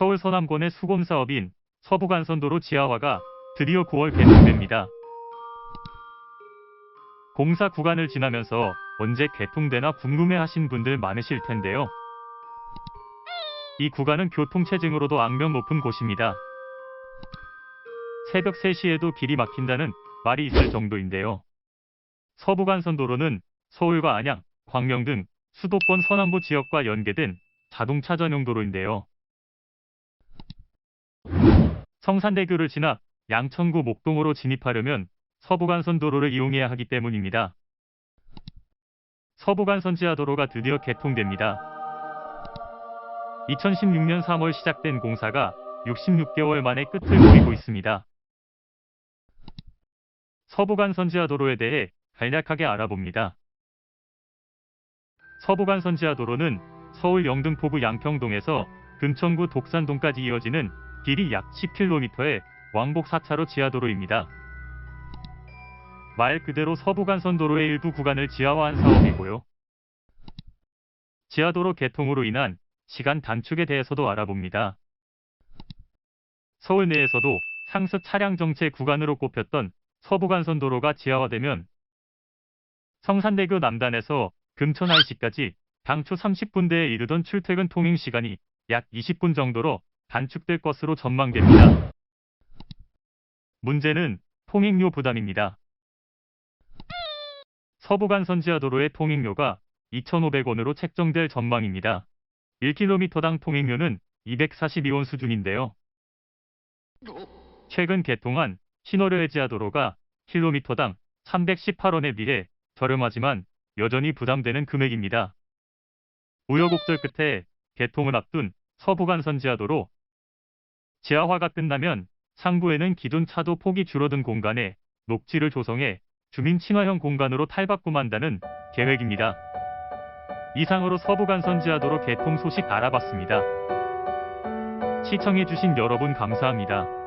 서울 서남권의 수공 사업인 서부간선도로 지하화가 드디어 9월 개통됩니다. 공사 구간을 지나면서 언제 개통되나 궁금해 하신 분들 많으실 텐데요. 이 구간은 교통체증으로도 악명 높은 곳입니다. 새벽 3시에도 길이 막힌다는 말이 있을 정도인데요. 서부간선도로는 서울과 안양, 광명 등 수도권 서남부 지역과 연계된 자동차 전용 도로인데요. 성산대교를 지나 양천구 목동으로 진입하려면 서부간선 도로를 이용해야 하기 때문입니다. 서부간선 지하도로가 드디어 개통됩니다. 2016년 3월 시작된 공사가 66개월 만에 끝을 보이고 있습니다. 서부간선 지하도로에 대해 간략하게 알아봅니다. 서부간선 지하도로는 서울 영등포구 양평동에서 금천구 독산동까지 이어지는 길이 약 10km의 왕복 4차로 지하도로입니다. 말 그대로 서부간선도로의 일부 구간을 지하화한 사업이고요. 지하도로 개통으로 인한 시간 단축에 대해서도 알아봅니다. 서울 내에서도 상습 차량 정체 구간으로 꼽혔던 서부간선도로가 지하화되면 성산대교 남단에서 금천 IC까지 당초 30분대에 이르던 출퇴근 통행 시간이 약 20분 정도로 단축될 것으로 전망됩니다. 문제는 통행료 부담입니다. 서부간 선 지하도로의 통행료가 2,500원으로 책정될 전망입니다. 1km당 통행료는 242원 수준인데요. 최근 개통한 신호료의 지하도로가 킬로미터당 318원에 비해 저렴하지만 여전히 부담되는 금액입니다. 우여곡절 끝에 개통을 앞둔 서부간선 지하도로 지하화가 끝나면 상부에는 기존 차도 폭이 줄어든 공간에 녹지를 조성해 주민 친화형 공간으로 탈바꿈한다는 계획입니다. 이상으로 서부간선 지하도로 개통 소식 알아봤습니다. 시청해주신 여러분 감사합니다.